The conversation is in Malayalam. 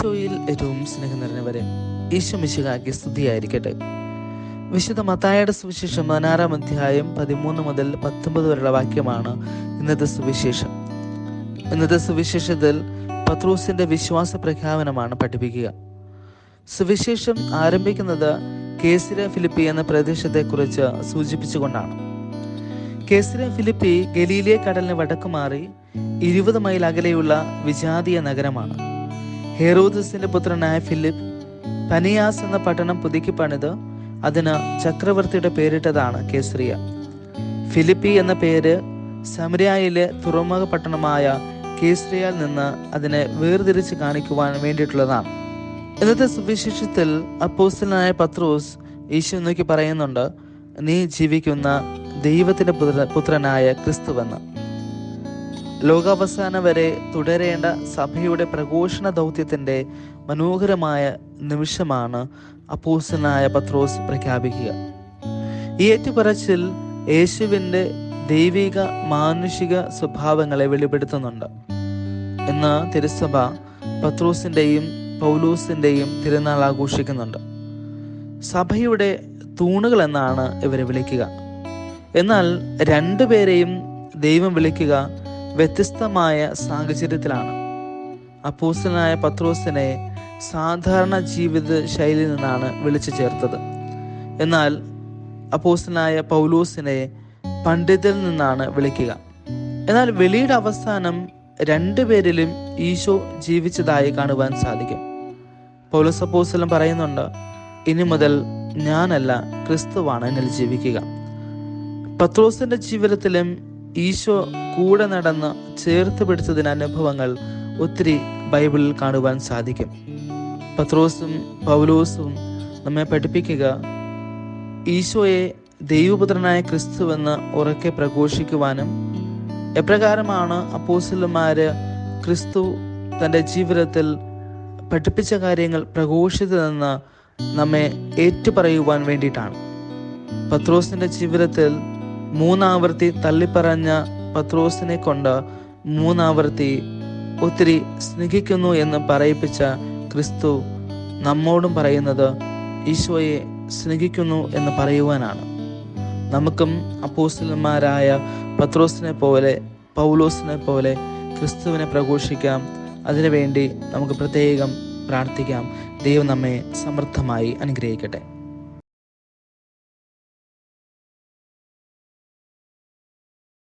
ഈശോയിൽ ഏറ്റവും സ്നേഹം നിറഞ്ഞവരെ ഈശോ മിശിഹാക്കി സ്തുതിയായിരിക്കട്ടെ. വിശുദ്ധ മത്തായുടെ സുവിശേഷം പതിനാറാം അധ്യായം പതിമൂന്ന് മുതൽ പത്തൊമ്പത് വരെയുള്ള വാക്യമാണ് ഇന്നത്തെ സുവിശേഷം. ഇന്നത്തെ സുവിശേഷത്തിൽ പത്രൂസിന്റെ വിശ്വാസ പ്രഖ്യാപനമാണ് പഠിപ്പിക്കുക. സുവിശേഷം ആരംഭിക്കുന്നത് കേസിര ഫിലിപ്പി എന്ന പ്രദേശത്തെക്കുറിച്ച് സൂചിപ്പിച്ചുകൊണ്ടാണ്. കേസിര ഫിലിപ്പി ഗലീലിയ കടലിന് വടക്കുമാറി ഇരുപത് മൈൽ അകലെയുള്ള വിജാതീയ നഗരമാണ്. ഹെറോദസിന്റെ പുത്രനായ ഫിലിപ്പ് പനിയാസ് എന്ന പട്ടണം പുതുക്കി പണിത് അതിന് ചക്രവർത്തിയുടെ പേരിട്ടതാണ് കേസറിയ. ഫിലിപ്പി എന്ന പേര് സമരിയായിലെ തുറമുഖ പട്ടണമായ കേസറിയയിൽ നിന്ന് അതിനെ വേർതിരിച്ച് കാണിക്കുവാൻ വേണ്ടിയിട്ടുള്ളതാണ്. ഇന്നത്തെ സുവിശേഷത്തിൽ അപ്പോസ്റ്റലായ പത്രോസ് ഈശോ നോക്കി പറയുന്നുണ്ട് നീ ജീവിക്കുന്ന ദൈവത്തിന്റെ പുത്ര പുത്രനായ ക്രിസ്തുവെന്ന്. ലോകാവസാനം വരെ തുടരേണ്ട സഭയുടെ പ്രഘോഷണ ദൗത്യത്തിന്റെ മനോഹരമായ നിമിഷമാണ് അപ്പൂസനായ പത്രോസ് പ്രഖ്യാപിക്കുക. ഏറ്റുപറച്ചിൽ യേശുവിന്റെ ദൈവിക മാനുഷിക സ്വഭാവങ്ങളെ വെളിപ്പെടുത്തുന്നുണ്ട്. ഇന്ന് തിരുസഭ പത്രോസിന്റെയും പൗലൂസിന്റെയും തിരുനാൾ ആഘോഷിക്കുന്നുണ്ട്. സഭയുടെ തൂണുകൾ എന്നാണ് ഇവരെ വിളിക്കുക. എന്നാൽ രണ്ടുപേരെയും ദൈവം വിളിക്കുക വ്യത്യസ്തമായ സാഹചര്യത്തിലാണ്. അപ്പൂസനായ പത്രോസിനെ സാധാരണ ജീവിത ശൈലിയിൽ നിന്നാണ് വിളിച്ചു ചേർത്തത്. എന്നാൽ അപ്പോസ്റ്റനായ പൗലൂസിനെ പണ്ഡിതിൽ നിന്നാണ് വിളിക്കുക. എന്നാൽ വെളിയുടെ അവസാനം രണ്ടുപേരിലും ഈശോ ജീവിച്ചതായി കാണുവാൻ സാധിക്കും. പൗലോസ് അപ്പോസ്തലൻ പറയുന്നുണ്ട് ഇനി മുതൽ ഞാനല്ല ക്രിസ്തുവാണ് എന്നിൽ ജീവിക്കുക. പത്രോസിന്റെ ജീവിതത്തിലും ഈശോ കൂടെ നടന്ന് ചേർത്ത് പിടിച്ചതിന് അനുഭവങ്ങൾ ഒത്തിരി ബൈബിളിൽ കാണുവാൻ സാധിക്കും. പത്രോസും പൗലോസും നമ്മെ പഠിപ്പിക്കുക ഈശോയെ ദൈവപുത്രനായ ക്രിസ്തുവെന്ന് ഉറക്കെ പ്രഘോഷിക്കുവാനും എപ്രകാരമാണ് അപ്പോസലന്മാര് ക്രിസ്തു തന്റെ ജീവിതത്തിൽ പഠിപ്പിച്ച കാര്യങ്ങൾ പ്രഘോഷിച്ചതെന്ന് നമ്മെ ഏറ്റുപറയുവാൻ വേണ്ടിയിട്ടാണ്. പത്രോസിന്റെ ജീവിതത്തിൽ മൂന്നാവർത്തി തള്ളിപ്പറഞ്ഞ പത്രോസിനെ കൊണ്ട് മൂന്നാവർത്തി ഒത്തിരി സ്നേഹിക്കുന്നു എന്ന് പറയിപ്പിച്ച ക്രിസ്തു നമ്മോടും പറയുന്നത് ഈശോയെ സ്നേഹിക്കുന്നു എന്ന് പറയുവാനാണ്. നമുക്കും അപ്പോസ്റ്റലന്മാരായ പത്രോസിനെ പോലെ പൗലോസിനെ പോലെ ക്രിസ്തുവിനെ പ്രഘോഷിക്കാം. അതിനുവേണ്ടി നമുക്ക് പ്രത്യേകം പ്രാർത്ഥിക്കാം. ദൈവം നമ്മെ സമൃദ്ധമായി അനുഗ്രഹിക്കട്ടെ.